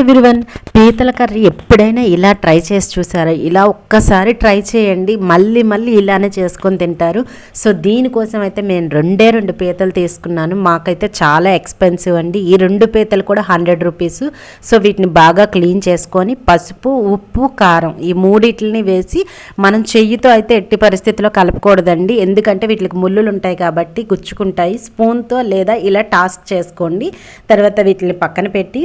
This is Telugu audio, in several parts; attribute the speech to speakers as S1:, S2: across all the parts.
S1: ఎవ్రీవన్ పీతల కర్రీ ఎప్పుడైనా ఇలా ట్రై చేసి చూసారా? ఇలా ఒక్కసారి ట్రై చేయండి. మళ్ళీ మళ్ళీ ఇలానే చేసుకొని తింటారు. సో దీనికోసం అయితే నేను రెండే రెండు పీతలు తీసుకున్నాను. మాకైతే చాలా ఎక్స్పెన్సివ్ అండి. ఈ రెండు పీతలు కూడా హండ్రెడ్ రూపీస్. సో వీటిని బాగా క్లీన్ చేసుకొని పసుపు ఉప్పు కారం ఈ మూడిటిని వేసి మనం చెయ్యితో అయితే ఎట్టి పరిస్థితిలో కలపకూడదండి. ఎందుకంటే వీటికి ముళ్ళులు ఉంటాయి కాబట్టి గుచ్చుకుంటాయి. స్పూన్తో లేదా ఇలా టాస్క్ చేసుకోండి. తర్వాత వీటిని పక్కన పెట్టి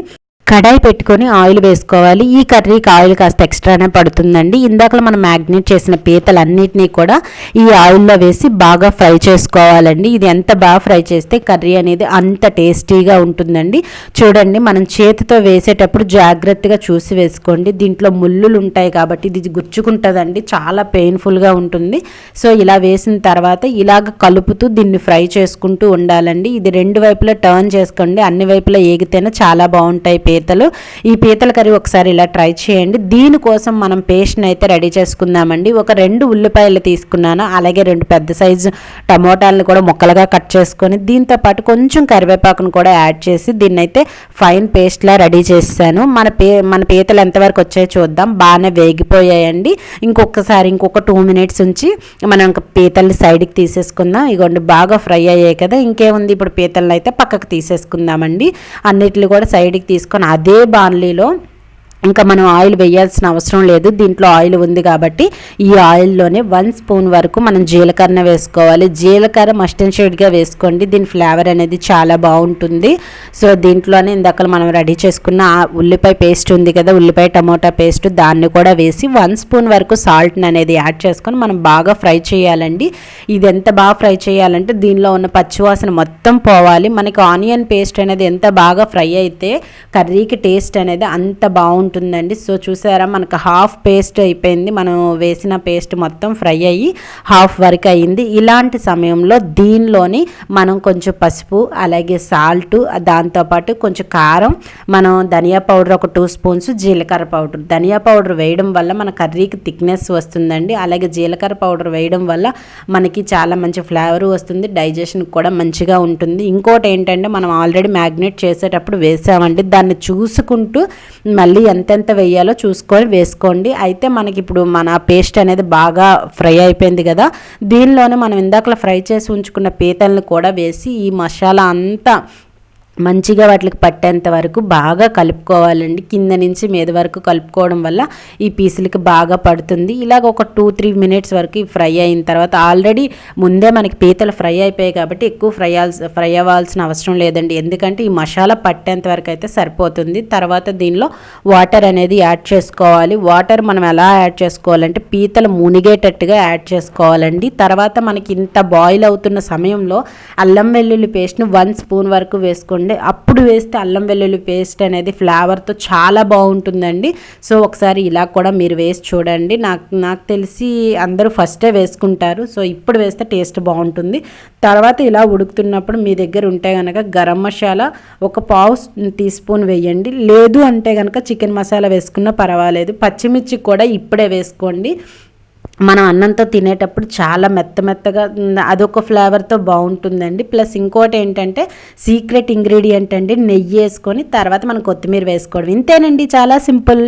S1: కడాయి పెట్టుకొని ఆయిల్ వేసుకోవాలి. ఈ కర్రీకి ఆయిల్ కాస్త ఎక్స్ట్రానే పడుతుందండి. ఇందాక మనం మ్యాగ్నేట్ చేసిన పీతలన్నిటినీ కూడా ఈ ఆయిల్లో వేసి బాగా ఫ్రై చేసుకోవాలండి. ఇది ఎంత బాగా ఫ్రై చేస్తే కర్రీ అనేది అంత టేస్టీగా ఉంటుందండి. చూడండి మనం చేతితో వేసేటప్పుడు జాగ్రత్తగా చూసి వేసుకోండి. దీంట్లో ముళ్ళులు ఉంటాయి కాబట్టి ఇది గుచ్చుకుంటుందండి. చాలా పెయిన్ఫుల్గా ఉంటుంది. సో ఇలా వేసిన తర్వాత ఇలాగ కలుపుతూ దీన్ని ఫ్రై చేసుకుంటూ ఉండాలండి. ఇది రెండు వైపులా టర్న్ చేసుకోండి. అన్ని వైపులా ఏగితేనే చాలా బాగుంటాయి పీతలు. ఈ పీతల కర్రీ ఒకసారి ఇలా ట్రై చేయండి. దీనికోసం మనం పేస్ట్ని అయితే రెడీ చేసుకుందామండి. ఒక రెండు ఉల్లిపాయలు తీసుకున్నాను. అలాగే రెండు పెద్ద సైజు టమోటాలను కూడా ముక్కలుగా కట్ చేసుకొని దీంతో పాటు కొంచెం కరివేపాకును కూడా యాడ్ చేసి దీన్ని అయితే ఫైన్ పేస్ట్లా రెడీ చేశాను. మన పే మన పీతలు ఎంతవరకు వచ్చాయో చూద్దాం. బాగానే వేగిపోయాయండి. ఇంకొకసారి ఇంకొక టూ మినిట్స్ ఉంచి మనం ఇంకా పీతల్ని సైడ్కి తీసేసుకుందాం. ఇగోండి బాగా ఫ్రై అయ్యాయి కదా. ఇంకేముంది? ఇప్పుడు పీతల్ని అయితే పక్కకు తీసేసుకుందామండి. అన్నిటిని కూడా సైడ్కి తీసుకొని అదే బాన్లీలో ఇంకా మనం ఆయిల్ వేయాల్సిన అవసరం లేదు. దీంట్లో ఆయిల్ ఉంది కాబట్టి ఈ ఆయిల్లోనే వన్ స్పూన్ వరకు మనం జీలకర్ర వేసుకోవాలి. జీలకర్ర మస్ట్ అండ్ షేడ్గా వేసుకోండి. దీని ఫ్లేవర్ అనేది చాలా బాగుంటుంది. సో దీంట్లోనే ఇందాక మనం రెడీ చేసుకున్న ఆ ఉల్లిపాయ పేస్ట్ ఉంది కదా ఉల్లిపాయ టమోటా పేస్ట్ దాన్ని కూడా వేసి వన్ స్పూన్ వరకు సాల్ట్ని అనేది యాడ్ చేసుకొని మనం బాగా ఫ్రై చేయాలండి. ఇది ఎంత బాగా ఫ్రై చేయాలంటే దీనిలో ఉన్న పచ్చివాసన మొత్తం పోవాలి. మనకి ఆనియన్ పేస్ట్ అనేది ఎంత బాగా ఫ్రై అయితే కర్రీకి టేస్ట్ అనేది అంత బాగుంటుంది. ఉంటుందండి. సో చూసారా మనకు హాఫ్ పేస్ట్ అయిపోయింది. మనం వేసిన పేస్ట్ మొత్తం ఫ్రై అయ్యి హాఫ్ వరకు అయింది ఇలాంటి సమయంలో దీనిలోని మనం కొంచెం పసుపు అలాగే సాల్ట్ దాంతోపాటు కొంచెం కారం మనం ధనియా పౌడర్ ఒక టూ స్పూన్స్ జీలకర్ర పౌడర్. ధనియా పౌడర్ వేయడం వల్ల మన కర్రీకి థిక్నెస్ వస్తుందండి. అలాగే జీలకర్ర పౌడర్ వేయడం వల్ల మనకి చాలా మంచి ఫ్లేవర్ వస్తుంది. డైజెషన్ కూడా మంచిగా ఉంటుంది. ఇంకోటి ఏంటంటే మనం ఆల్రెడీ మ్యాగ్నేట్ చేసేటప్పుడు వేసామండి. దాన్ని చూసుకుంటూ మళ్ళీ ఎంతెంత వేయాలో చూసుకొని వేసుకోండి. అయితే మనకి ఇప్పుడు మన పేస్ట్ అనేది బాగా ఫ్రై అయిపోయింది కదా. దీనిలోనే మనం ఇందాకలా ఫ్రై చేసి ఉంచుకున్న పీతల్ని కూడా వేసి ఈ మసాలా అంతా మంచిగా వాటికి పట్టేంత వరకు బాగా కలుపుకోవాలండి. కింద నుంచి మీద వరకు కలుపుకోవడం వల్ల ఈ పీసులకి బాగా పడుతుంది. ఇలాగ ఒక టూ త్రీ మినిట్స్ వరకు ఫ్రై అయిన తర్వాత ఆల్రెడీ ముందే మనకి పీతలు ఫ్రై అయిపోయాయి కాబట్టి ఎక్కువ ఫ్రై ఫ్రై అవ్వాల్సిన అవసరం లేదండి. ఎందుకంటే ఈ మసాలా పట్టేంత వరకు అయితే సరిపోతుంది. తర్వాత దీనిలో వాటర్ అనేది యాడ్ చేసుకోవాలి. వాటర్ మనం ఎలా యాడ్ చేసుకోవాలంటే పీతలు మునిగేటట్టుగా యాడ్ చేసుకోవాలండి. తర్వాత మనకి ఇంత బాయిల్ అవుతున్న సమయంలో అల్లం వెల్లుల్లి పేస్ట్ని వన్ స్పూన్ వరకు వేసుకోండి. ఉండే అప్పుడు వేస్తే అల్లం వెల్లుల్లి పేస్ట్ అనేది ఫ్లేవర్తో చాలా బాగుంటుందండి. సో ఒకసారి ఇలా కూడా మీరు వేసి చూడండి. నాకు నాకు తెలిసి అందరూ ఫస్టే వేసుకుంటారు. సో ఇప్పుడు వేస్తే టేస్ట్ బాగుంటుంది. తర్వాత ఇలా ఉడుకుతున్నప్పుడు మీ దగ్గర ఉంటే కనుక గరం మసాలా ఒక పావు టీ స్పూన్ వేయండి. లేదు అంటే కనుక చికెన్ మసాలా వేసుకున్నా పర్వాలేదు. పచ్చిమిర్చి కూడా ఇప్పుడే వేసుకోండి. మనం అన్నంతో తినేటప్పుడు చాలా మెత్త మెత్తగా అదొక ఫ్లేవర్తో బాగుంటుందండి. ప్లస్ ఇంకోటి ఏంటంటే సీక్రెట్ ఇంగ్రీడియంట్ అండి నెయ్యి వేసుకొని తర్వాత మనం కొత్తిమీర వేసుకోవడం. ఇంతేనండి చాలా సింపుల్.